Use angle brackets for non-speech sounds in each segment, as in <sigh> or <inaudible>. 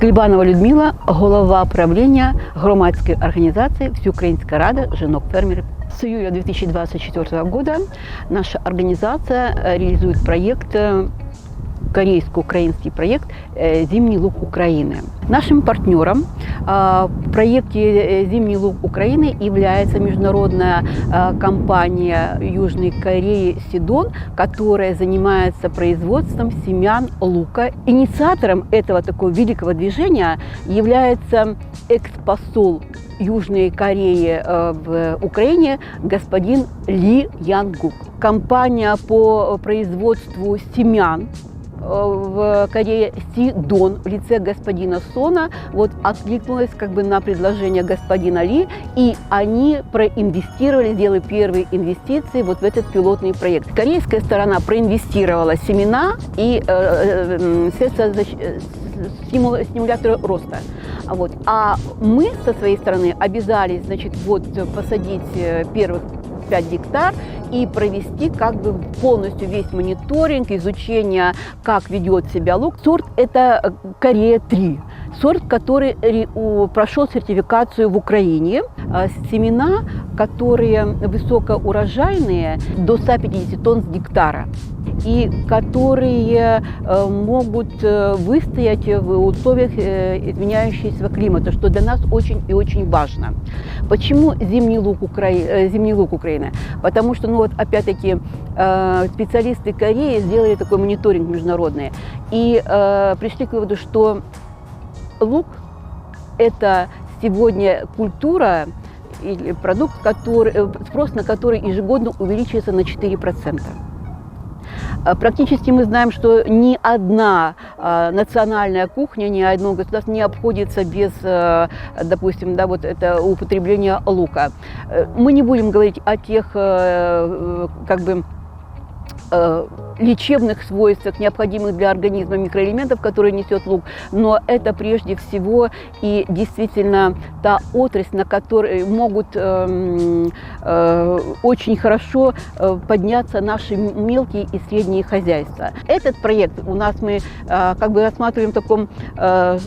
Клібанова Людмила, голова правління громадської організації Всеукраїнська рада жінок-фермерів. С июля 2024 года наша организация э, реализует проект э, корейско-украинский проект э, «Зимний луг Украины». Нашим партнером э, в проекте э, «Зимний луг Украины» является международная компания Южной Кореи «Сидон», которая занимается производством семян лука. Инициатором этого такого великого движения является экспосол Южной Кореи в Украине господин Ли Янгук. Компания по производству семян в Корее Сидон в лице господина Сона вот откликнулась как бы на предложение господина Ли, и они проинвестировали, сделали первые инвестиции вот в этот пилотный проект. Корейская сторона проинвестировала семена и э, э, средства э, стимуляторы роста. Вот. А мы со своей стороны обязались значит, вот, посадить э, первых 5 гектар и провести как бы полностью весь мониторинг, изучение, как ведет себя лук. Сорт это э, Корея-3. Сорт, который прошел сертификацию в Украине. А Семена, которые высокоурожайные, до 150 тонн с гектара и которые э, могут э, выстоять в условиях э, изменяющегося климата, что для нас очень и очень важно. Почему зимний лук, Укра... зимний лук Украины? Потому что, ну вот опять-таки, специалисты Кореи сделали такой мониторинг международный и пришли к выводу, что лук – это сегодня культура или продукт, который, спрос на который ежегодно увеличивается на 4%. А Практически мы знаем, что ни одна а, национальная кухня, ни одно государство не обходится без, э, допустим, да, вот это употребления лука. Э, Мы не будем говорить о тех, э, э, как бы, лечебных свойствах, необходимых для организма микроэлементов, которые несет лук, но это прежде всего и действительно та отрасль, на которой могут эм, э, очень хорошо э, подняться наши мелкие и средние хозяйства. Этот проект у нас мы э, как бы рассматриваем в таком э,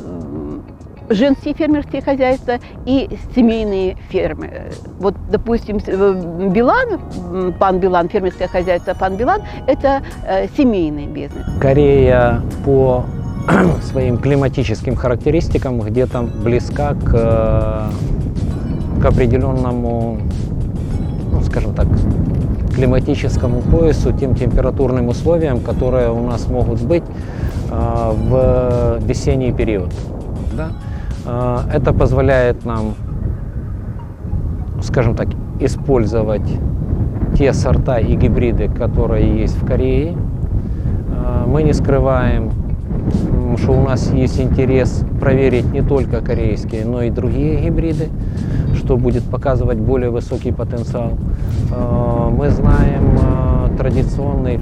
женские фермерские хозяйства и семейные фермы. Вот, допустим, э, Билан, пан Билан, фермерское хозяйство пан Билан, это э, семейный бизнес. Корея по <clears throat> своим климатическим характеристикам где-то близка к, э, к определенному, ну, скажем так, климатическому поясу, тем температурным условиям, которые у нас могут быть э, в весенний период. Да? Э, Это позволяет нам, скажем так, использовать те сорта и гибриды, которые есть в Корее. Э, Мы не скрываем, что у нас есть интерес проверить не только корейские, но и другие гибриды, что будет показывать более высокий потенциал. Э, Мы знаем традиционный,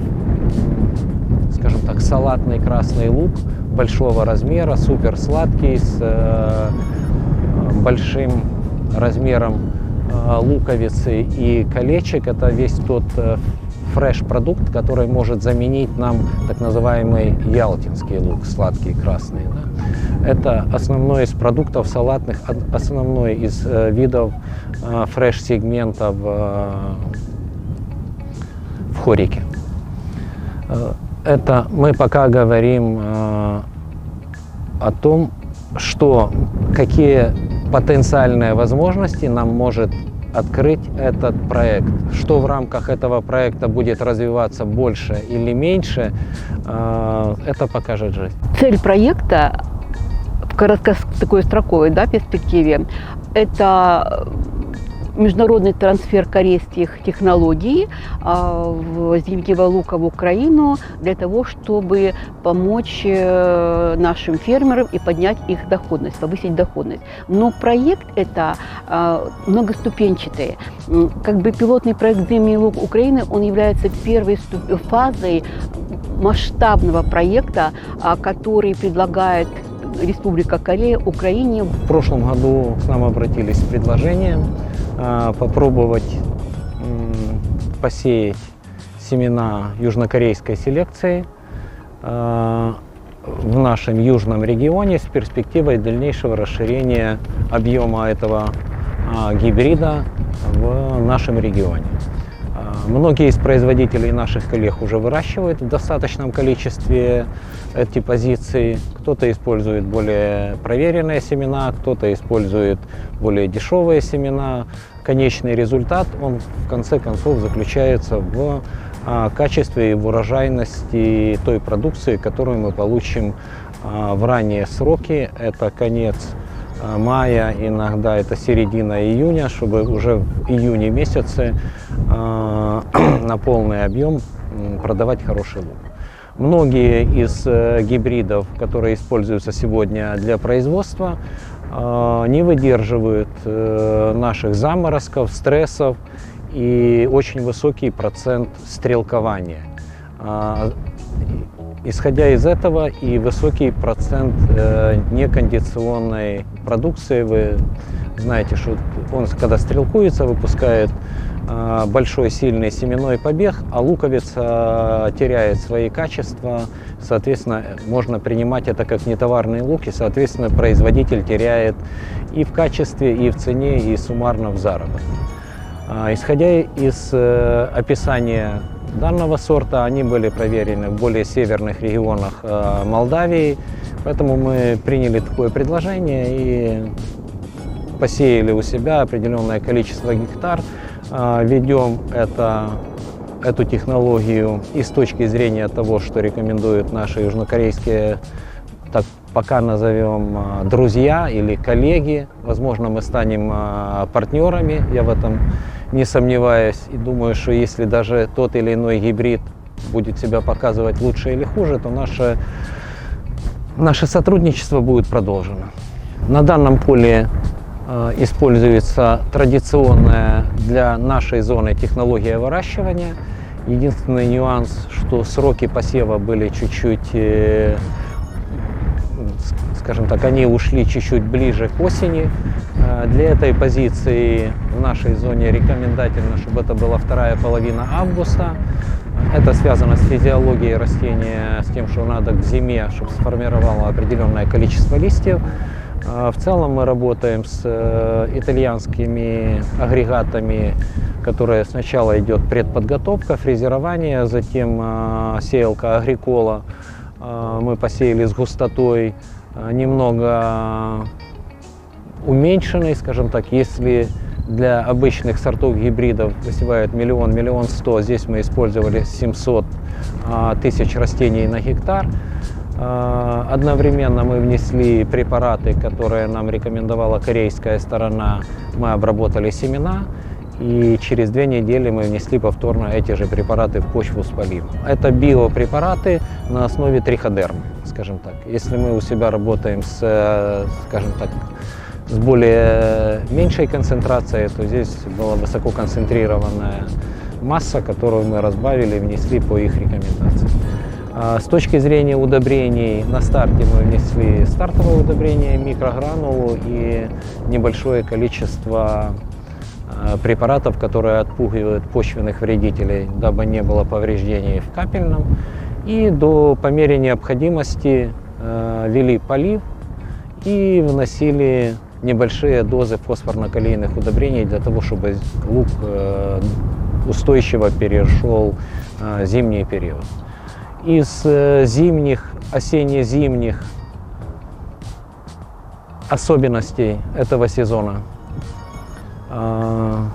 так, салатный красный лук большого размера, супер сладкий, с э, большим размером э, луковицы и колечек. Это весь тот э, фреш-продукт, который может заменить нам так называемый ялтинский лук, сладкий красный. да. Это основной из продуктов салатных, основной из э, видов э, фреш-сегмента э, в хорике. Это мы пока говорим э, о том, что какие потенциальные возможности нам может открыть этот проект. Что в рамках этого проекта будет развиваться больше или меньше, э, это покажет жизнь. Цель проекта в коротко такой строковой да, перспективе – это международный трансфер корейских технологий а, в зимнего лука в Украину для того, чтобы помочь э, нашим фермерам и поднять их доходность, повысить доходность. Но проект это а, многоступенчатый. Как бы пилотный проект «Зимний лук Украины», он является первой фазой масштабного проекта, а, который предлагает Республика Корея Украине В прошлом году к нам обратились с предложением попробовать м, посеять семена южнокорейской селекции э, в нашем южном регионе с перспективой дальнейшего расширения объема этого а, гибрида в нашем регионе. А, Многие из производителей наших коллег уже выращивают в достаточном количестве эти позиции. Кто-то использует более проверенные семена, кто-то использует более дешевые семена. Конечный результат, он в конце концов заключается в а, качестве и в урожайности той продукции, которую мы получим а, в ранние сроки. Это конец а, мая, иногда это середина июня, чтобы уже в июне месяце <clears throat> на полный объем продавать хороший лук. Многие из э, гибридов, которые используются сегодня для производства, а, не выдерживают э, наших заморозков, стрессов и очень высокий процент стрелкования. А, Исходя из этого и высокий процент э, некондиционной продукции, вы знаете, что он, когда стрелкуется, выпускает э, большой сильный семенной побег, а луковица теряет свои качества, соответственно, можно принимать это как нетоварный лук, и, соответственно, производитель теряет и в качестве, и в цене, и суммарно в заработке. А, Исходя из э, описания данного сорта, они были проверены в более северных регионах э, Молдавии, поэтому мы приняли такое предложение и посеяли у себя определенное количество гектар. А, Ведем это, эту технологию и с точки зрения того, что рекомендуют наши южнокорейские так пока назовем а, друзья или коллеги. Возможно, мы станем а, партнерами, я в этом не сомневаюсь. И думаю, что если даже тот или иной гибрид будет себя показывать лучше или хуже, то наше, наше сотрудничество будет продолжено. На данном поле используется традиционная для нашей зоны технология выращивания. Единственный нюанс, что сроки посева были чуть-чуть э, скажем так, они ушли чуть-чуть ближе к осени. Э, Для этой позиции в нашей зоне рекомендательно, чтобы это была вторая половина августа. Это связано с физиологией растения, с тем, что надо к зиме, чтобы сформировало определенное количество листьев. Э, В целом мы работаем с э, итальянскими агрегатами, которые сначала идет предподготовка, фрезерование, затем э, сеялка агрикола. Э, Мы посеяли с густотой немного уменьшенной, скажем так, если для обычных сортов гибридов высевают миллион, миллион сто, здесь мы использовали 700 а, тысяч растений на гектар. А, Одновременно мы внесли препараты, которые нам рекомендовала корейская сторона. Мы обработали семена и через две недели мы внесли повторно эти же препараты в почву с поливом. Это биопрепараты на основе триходермы, скажем так. Если мы у себя работаем с, э, скажем так, с более меньшей концентрацией, то здесь была высококонцентрированная масса, которую мы разбавили и внесли по их рекомендациям. А С точки зрения удобрений, на старте мы внесли стартовое удобрение, микрогранулу и небольшое количество э, препаратов, которые отпугивают почвенных вредителей, дабы не было повреждений в капельном. И до, по мере необходимости э, вели полив и вносили небольшие дозы фосфорно-калийных удобрений для того, чтобы лук э, устойчиво перешел зимний период. Из э, зимних, осенне-зимних особенностей этого сезона. Э,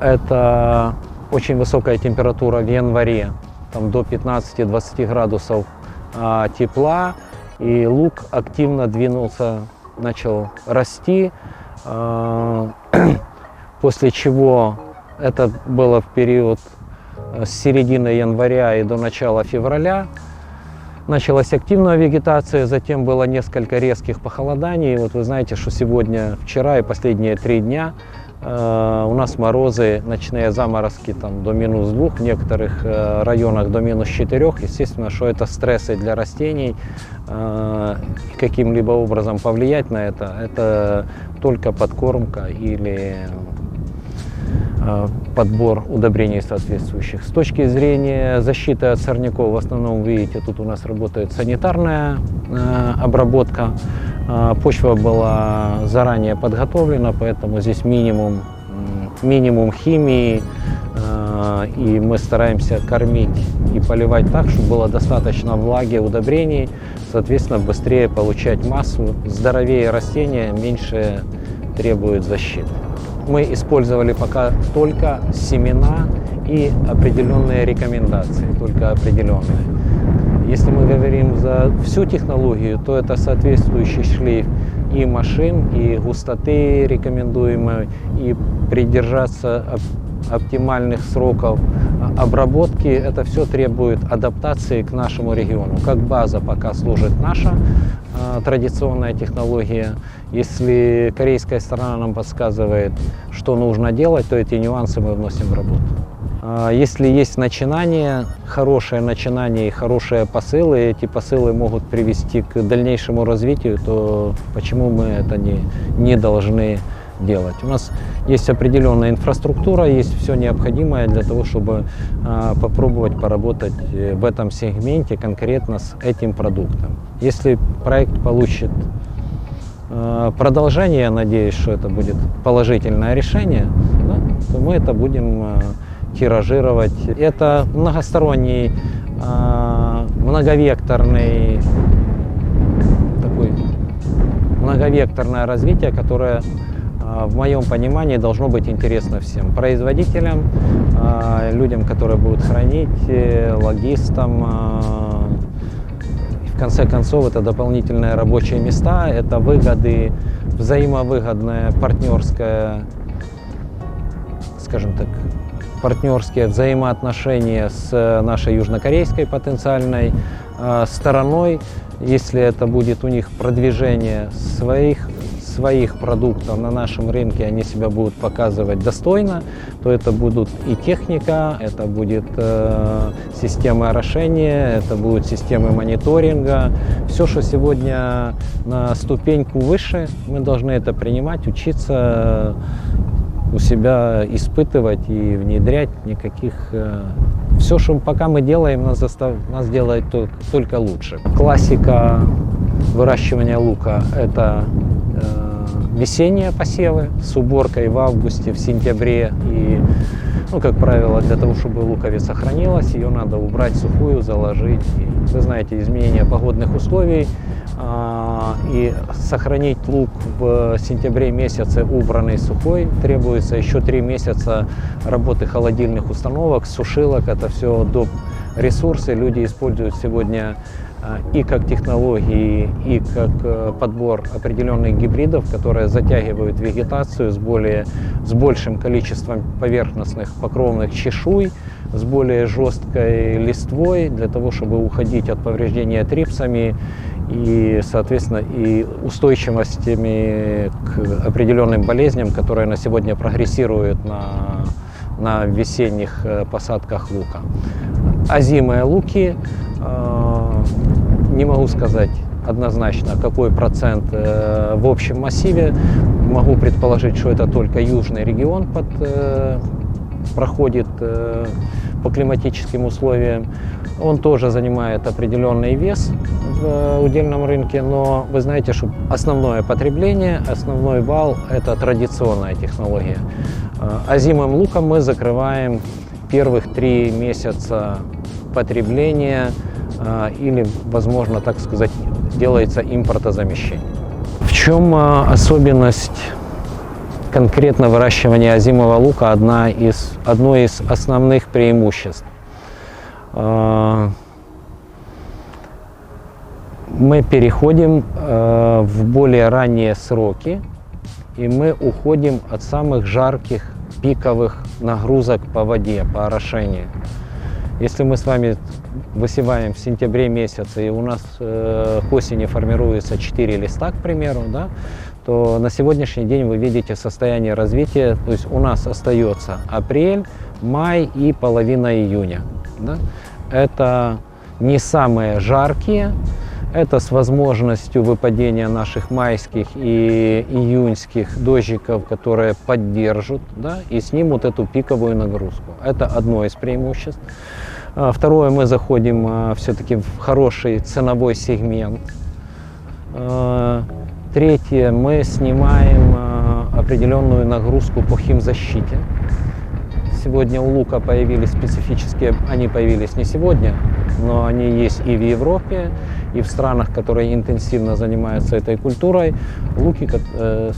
это очень высокая температура в январе, там до 15-20 градусов а, тепла, и лук активно двинулся, начал расти, а, <clears throat> после чего это было в период с середины января и до начала февраля. Началась активная вегетация, затем было несколько резких похолоданий. Вот вы знаете, что сегодня, вчера и последние три дня э, у нас морозы, ночные заморозки там, до минус двух, в некоторых э, районах до минус четырех. Естественно, что это стрессы для растений. Э, и каким-либо образом повлиять на это, это только подкормка или э, подбор удобрений соответствующих. С точки зрения защиты от сорняков, в основном, видите, тут у нас работает санитарная э, обработка. Э, Почва была заранее подготовлена, поэтому здесь минимум, минимум химии, э, и мы стараемся кормить и поливать так, чтобы было достаточно влаги, удобрений, соответственно, быстрее получать массу, здоровее растения, меньше требует защиты. Мы использовали пока только семена и определенные рекомендации, только определенные. Если мы говорим за всю технологию, то это соответствующий шлейф и машин, и густоты рекомендуемой, и придержаться оптимальных сроков обработки. Это все требует адаптации к нашему региону. Как база пока служит наша а, традиционная технология. Если корейская сторона нам подсказывает, что нужно делать, то эти нюансы мы вносим в работу. А, Если есть начинание, хорошее начинание и хорошие посылы, эти посылы могут привести к дальнейшему развитию, то почему мы это не, не должны делать? У нас есть определенная инфраструктура, есть все необходимое для того, чтобы а, попробовать поработать э, в этом сегменте конкретно с этим продуктом. Если проект получит э, продолжение, я надеюсь, что это будет положительное решение, да, то мы это будем э, тиражировать. Это многосторонний, многовекторный такой многовекторное развитие, которое в моем понимании должно быть интересно всем производителям, э, людям, которые будут хранить, э, логистам, и в конце концов, это дополнительные рабочие места, это выгоды, взаимовыгодная партнерская, скажем так, партнерские взаимоотношения с э, нашей южнокорейской потенциальной стороной. Если это будет у них продвижение своих, своих продуктов на нашем рынке, они себя будут показывать достойно, то это будут и техника, это будет э, система орошения, это будут системы мониторинга. Все, что сегодня на ступеньку выше, мы должны это принимать, учиться у себя испытывать и внедрять никаких... Все, что пока мы делаем, нас, застав... нас делает только, только лучше. Классика выращивания лука – это э, весенние посевы с уборкой в августе, в сентябре. И, ну, как правило, для того, чтобы луковица сохранилась, ее надо убрать сухую, заложить. И, вы знаете, изменение погодных условий а, и сохранить лук в сентябре месяце убранный сухой требуется еще три месяца работы холодильных установок, сушилок. Это все доп. ресурсы люди используют сегодня и как технологии, и как э, подбор определенных гибридов, которые затягивают вегетацию с, более, с большим количеством поверхностных покровных чешуй, с более жесткой листвой, для того, чтобы уходить от повреждения трипсами и, соответственно, и устойчивостями к определенным болезням, которые на сегодня прогрессируют на, на весенних э, посадках лука. Озимые луки, э, не могу сказать однозначно, какой процент э, в общем массиве. Могу предположить, что это только южный регион под, э, проходит э, по климатическим условиям. Он тоже занимает определенный вес в э, удельном рынке, но вы знаете, что основное потребление, основной вал – это традиционная технология. Э, Озимым луком мы закрываем первых три месяца потребления или, возможно, так сказать, делается импортозамещение. В чем э, особенность конкретно выращивания озимого лука одна из, одно из основных преимуществ. Э, Мы переходим в более ранние сроки, и мы уходим от самых жарких пиковых нагрузок по воде, по орошению. Если мы с вами высеваем в сентябре месяце, и у нас э, к осени формируется 4 листа, к примеру, да, то на сегодняшний день вы видите состояние развития, то есть у нас остается апрель, май и половина июня. да. Это не самые жаркие, Это с возможностью выпадения наших майских и июньских дождиков, которые поддержат да, и снимут эту пиковую нагрузку. Это одно из преимуществ. А, Второе, мы заходим все-таки в хороший ценовой сегмент. А, Третье, мы снимаем а, определенную нагрузку по химзащите. Сегодня у лука появились специфические, они появились не сегодня, но они есть и в Европе, и в странах, которые интенсивно занимаются этой культурой. Луки, э,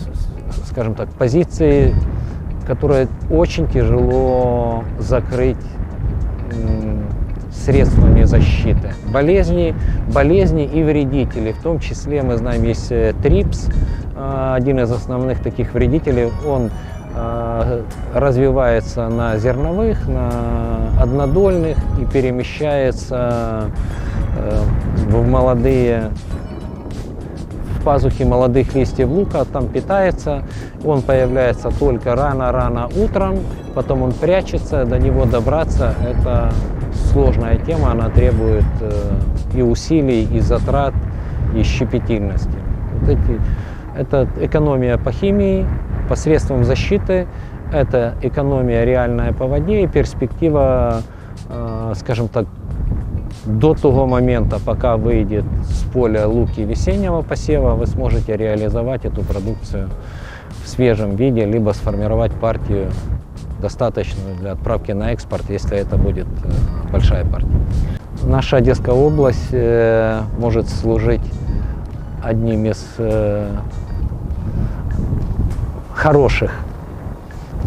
скажем так, позиции, которые очень тяжело закрыть средствами защиты. Болезни, болезни и вредители, в том числе мы знаем есть э, трипс, э, один из основных таких вредителей, он развивается на зерновых, на однодольных и перемещается э, в молодые в пазухи молодых листьев лука, там питается, он появляется только рано-рано утром, потом он прячется, до него добраться это сложная тема, она требует э, и усилий, и затрат, и щепетильности. Вот эти, это экономия по химии, посредством защиты, это экономия реальная по воде и перспектива, э, скажем так, до того момента, пока выйдет с поля луки весеннего посева, вы сможете реализовать эту продукцию в свежем виде, либо сформировать партию достаточную для отправки на экспорт, если это будет э, большая партия. Наша Одесская область э, может служить одним из хороших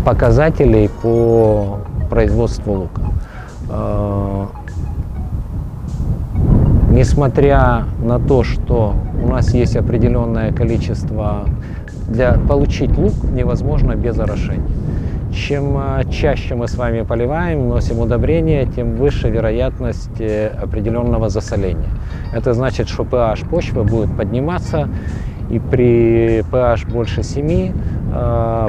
показателей по производству лука. Э, Несмотря на то, что у нас есть определенное количество, для получить лук невозможно без орошения. Чем э, чаще мы с вами поливаем, носим удобрения, тем выше вероятность э, определенного засоления. Это значит, что pH почвы будет подниматься, и при pH больше 7 э,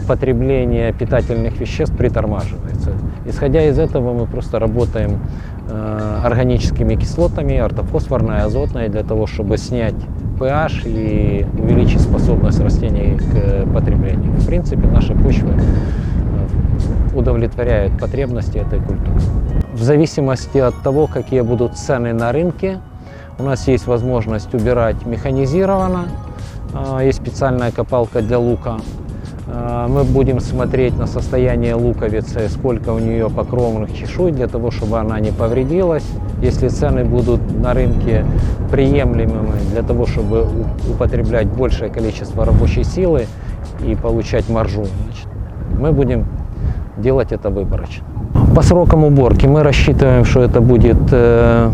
потребление питательных веществ притормаживается. Исходя из этого мы просто работаем э, органическими кислотами, ортофосфорной, азотной, для того, чтобы снять pH и увеличить способность растений к э, потреблению. В принципе, наши почвы э, удовлетворяют потребности этой культуры. В зависимости от того, какие будут цены на рынке, у нас есть возможность убирать механизированно, есть специальная копалка для лука. А, Мы будем смотреть на состояние луковицы, сколько у нее покровных чешуй, для того, чтобы она не повредилась. Если цены будут на рынке приемлемыми для того, чтобы употреблять большее количество рабочей силы и получать маржу, значит, мы будем делать это выборочно. По срокам уборки мы рассчитываем, что это будет э,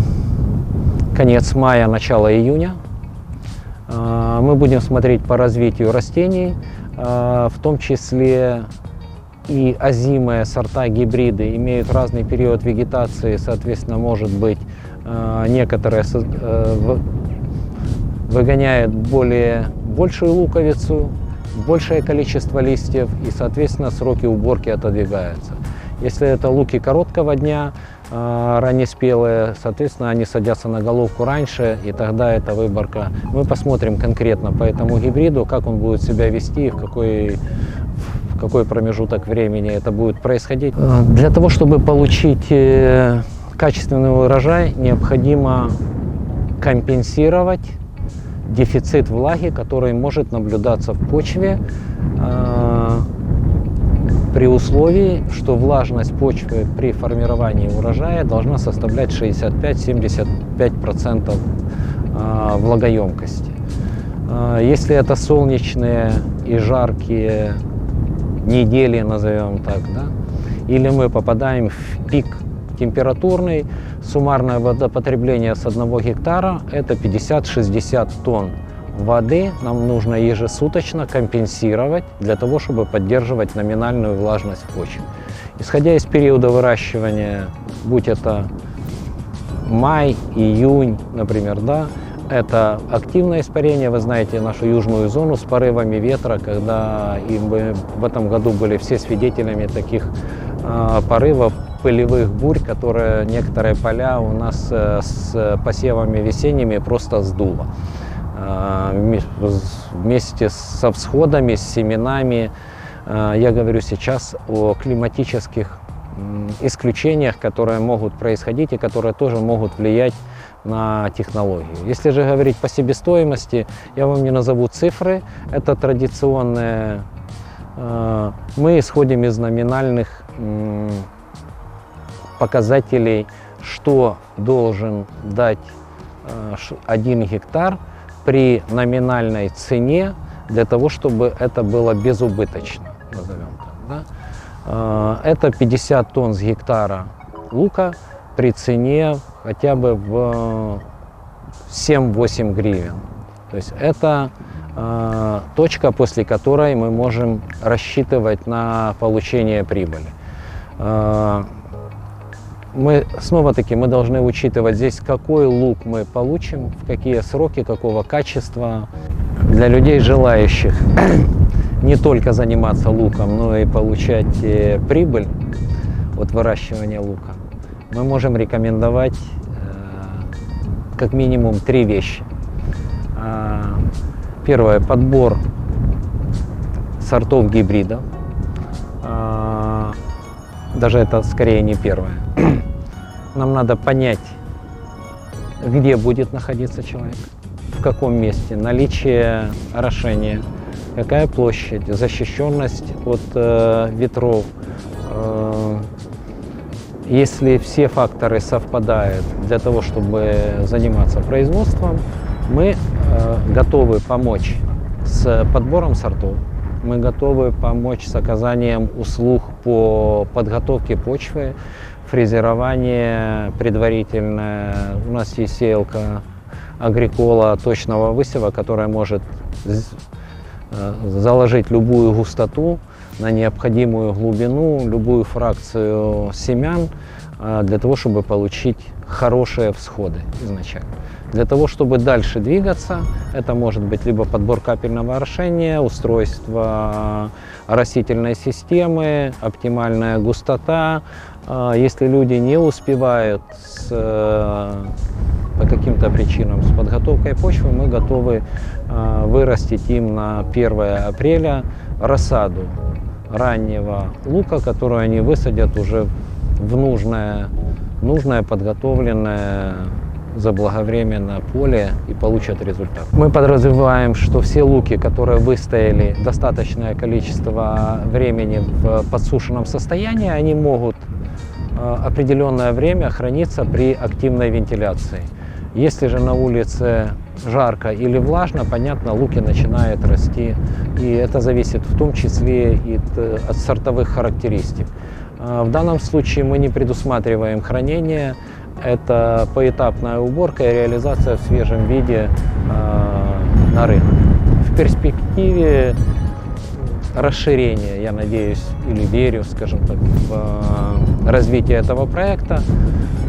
конец мая, начало июня. А, Мы будем смотреть по развитию растений, в том числе и озимые сорта гибриды имеют разный период вегетации, соответственно, может быть, а, некоторые э, выгоняют более большую луковицу, большее количество листьев, и, соответственно, сроки уборки отодвигаются. Если это луки короткого дня, а, раннеспелые, соответственно, они садятся на головку раньше, и тогда эта выборка. Мы посмотрим конкретно по этому гибриду, как он будет себя вести, в какой, в какой промежуток времени это будет происходить. А, Для того, чтобы получить э, качественный урожай, необходимо компенсировать дефицит влаги, который может наблюдаться в почве э, при условии, что влажность почвы при формировании урожая должна составлять 65-75% э, влагоемкости. Э, Если это солнечные и жаркие недели, назовем так, да, или мы попадаем в пик температурный, суммарное водопотребление с одного гектара – это 50-60 тонн воды нам нужно ежесуточно компенсировать для того, чтобы поддерживать номинальную влажность почвы. Исходя из периода выращивания, будь это май, июнь, например, да, это активное испарение, вы знаете нашу южную зону с порывами ветра, когда и мы в этом году были все свидетелями таких а, порывов пылевых бурь, которые некоторые поля у нас э, с посевами весенними просто сдуло. С- Вместе со всходами, с семенами. Э, Я говорю сейчас о климатических исключениях, которые могут происходить и которые тоже могут влиять на технологию. Если же говорить по себестоимости, я вам не назову цифры, это традиционные. э, Мы исходим из номинальных показателей, что должен дать один гектар при номинальной цене для того, чтобы это было безубыточно, назовем так. да. Э, Это 50 тонн с гектара лука при цене хотя бы в 7-8 гривен. То есть это э, точка, после которой мы можем рассчитывать на получение прибыли. Мы снова-таки мы должны учитывать здесь, какой лук мы получим, в какие сроки, какого качества. Для людей, желающих <clears throat> не только заниматься луком, но и получать э, прибыль от выращивания лука, мы можем рекомендовать э, как минимум три вещи. А, Первое – подбор сортов гибридов. А, Даже это скорее не первое. <clears throat> Нам надо понять, где будет находиться человек, в каком месте, наличие орошения, какая площадь, защищенность от э, ветров. Э, если все факторы совпадают для того, чтобы заниматься производством, мы э, готовы помочь с подбором сортов, мы готовы помочь с оказанием услуг по подготовке почвы, фрезерование предварительное. У нас есть сеялка агрикола точного высева, которая может э, заложить любую густоту на необходимую глубину, любую фракцию семян э, для того, чтобы получить хорошие всходы изначально. Для того, чтобы дальше двигаться, это может быть либо подбор капельного орошения, устройство растительной системы, оптимальная густота. А, Если люди не успевают с, э, по каким-то причинам с подготовкой почвы, мы готовы э, вырастить им на 1 апреля рассаду раннего лука, которую они высадят уже в нужное, нужное подготовленное заблаговременно поле и получат результат. Мы подразумеваем, что все луки, которые выстояли достаточное количество времени в подсушенном состоянии, они могут определенное время храниться при активной вентиляции. Если же на улице жарко или влажно, понятно, луки начинают расти. И это зависит в том числе и от сортовых характеристик. А В данном случае мы не предусматриваем хранение. Это поэтапная уборка и реализация в свежем виде э, на рынок. В перспективе расширения, я надеюсь, или верю, скажем так, в развитие этого проекта.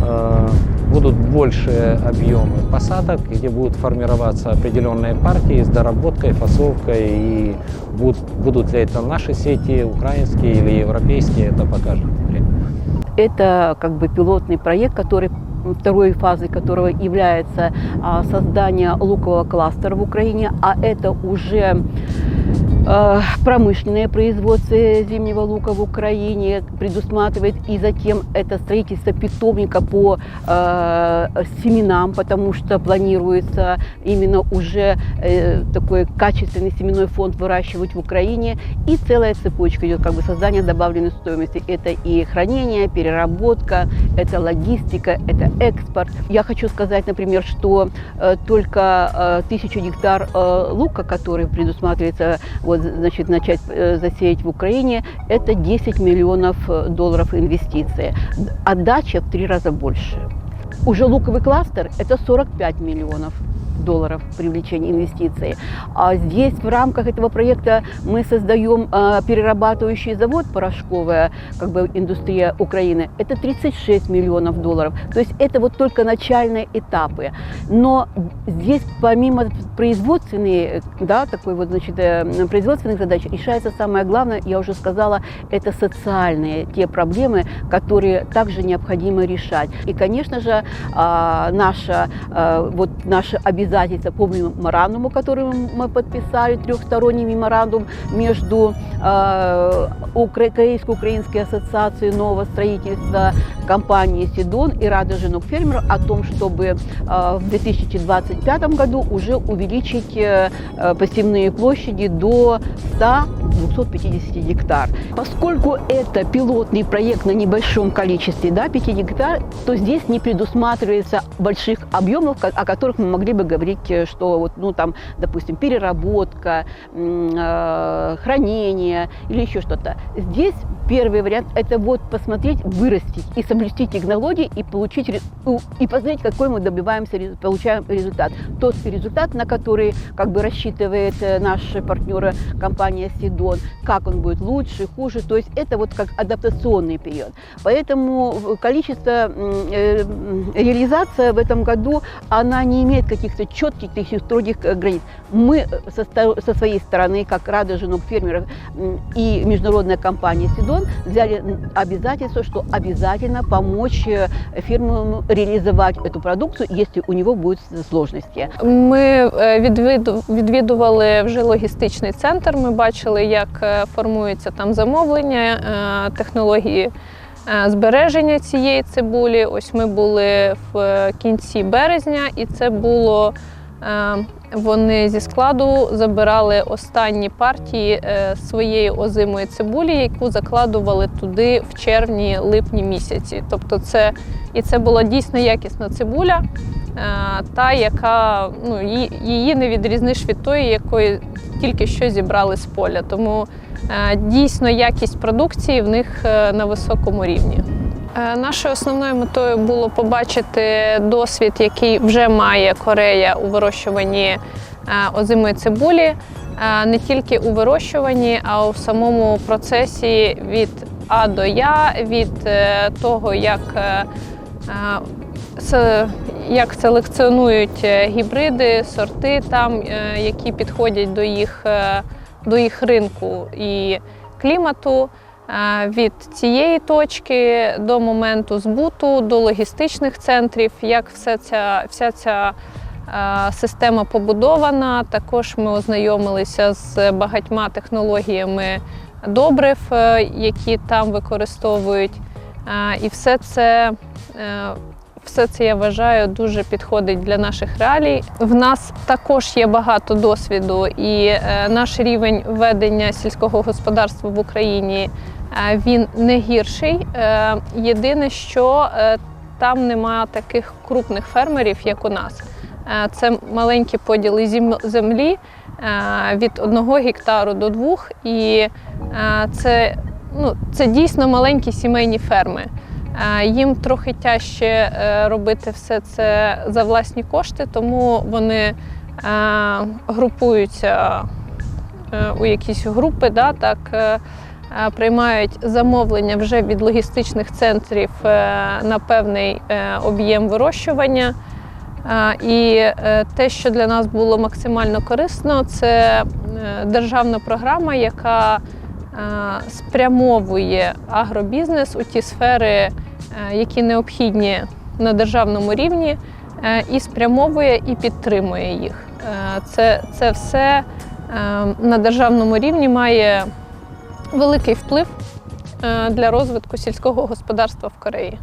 Э, Будут большие объемы посадок, где будут формироваться определенные партии с доработкой, фасовкой. И будут, будут ли это наши сети, украинские или европейские, это покажет время. Это как бы пилотный проект, который второй фазой которого является а, создание лукового кластера в Украине, а это уже промышленное производство зимнего лука в Украине предусматривает и затем это строительство питомника по э, семенам, потому что планируется именно уже э, такой качественный семенной фонд выращивать в Украине и целая цепочка идет как бы создание добавленной стоимости. Это и хранение, переработка, это логистика, это экспорт. Я хочу сказать, например, что э, только э, тысячу гектар э, лука, который предусматривается вот, значит, начать э, засеять в Украине, это 10 миллионов э, долларов инвестиций. Отдача в три раза больше. Уже луковый кластер – это 45 миллионов долларов привлечения инвестиций. А здесь в рамках этого проекта мы создаем а, перерабатывающий завод порошковая, как бы индустрия Украины. Это 36 миллионов долларов. То есть это вот только начальные этапы. Но здесь помимо производственной, да, такой вот, значит, э, производственных задач решается самое главное, я уже сказала, это социальные те проблемы, которые также необходимо решать. И, конечно же, а, наша, а, вот наши обязательства по меморандуму, который мы подписали, трехсторонний меморандум между Укра- Корейско-Украинской ассоциацией нового строительства компании «Сидон» и Рада женок фермеров о том, чтобы а, в 2025 году уже увеличить э, э, посевные площади до 100-250 гектар. Поскольку это пилотный проект на небольшом количестве, да, 5 гектар, то здесь не предусматривается больших объемов, о которых мы могли бы говорить, э, что вот, ну там, допустим, переработка, э, хранение или еще что-то. Здесь первый вариант – это вот посмотреть, вырастить и соблюсти технологии и получить и посмотреть, какой мы добиваемся, получаем результат. Тот результат, на который как бы рассчитывает э, наши партнеры компания Сидон, как он будет лучше, хуже. То есть это вот как адаптационный период. Поэтому количество реализация в этом году, она не имеет каких-то четких, таких строгих э, границ. Мы э, со, ста- со своей стороны, как Рада женок фермеров м, и международная компания Сидон, взяли м, обязательство, что обязательно помочь э, фермерам реализовать эту продукцию, если у него будут сложности. Ми е, відвіду- відвідували вже логістичний центр. Ми бачили, як е, формується там замовлення, е, технології е, Збереження цієї цибулі. Ось ми були в е, кінці березня, і це було. е, Вони зі складу забирали останні партії е, своєї озимої цибулі, яку закладували туди в червні-липні місяці. Тобто, це і це була дійсно якісна цибуля, е, та яка ну її, не відрізниш від тої, якої тільки що зібрали з поля. Тому е, дійсно якість продукції в них е, на високому рівні. Е, Нашою основною метою було побачити досвід, який вже має Корея у вирощуванні е, озимої цибулі, е, не тільки у вирощуванні, а у самому процесі від А до Я, від е, того, як, е, е, як селекціонують е, гібриди, сорти там, е, які підходять до їх, е, до їх ринку і клімату. Від цієї точки до моменту збуту, до логістичних центрів, як все ця, вся ця система побудована. Також ми ознайомилися з багатьма технологіями добрив, які там використовують. І все це, все це я вважаю дуже підходить для наших реалій. В нас також є багато досвіду, і е, наш рівень ведення сільського господарства в Україні е, він не гірший. Е, Єдине, що там нема таких крупних фермерів, як у нас. Це маленькі поділи землі від одного гектару до двох, і це, ну, це дійсно маленькі сімейні ферми. Їм трохи тяжче е, робити все це за власні кошти, тому вони е, групуються е, у якісь групи, да, так, приймають замовлення вже від логістичних центрів на певний об'єм вирощування. І те, що для нас було максимально корисно, це державна програма, яка спрямовує агробізнес у ті сфери, е, які необхідні на державному рівні, е, і спрямовує і підтримує їх. Е, Це, це все е, на державному рівні має великий вплив е, для розвитку сільського господарства в Кореї.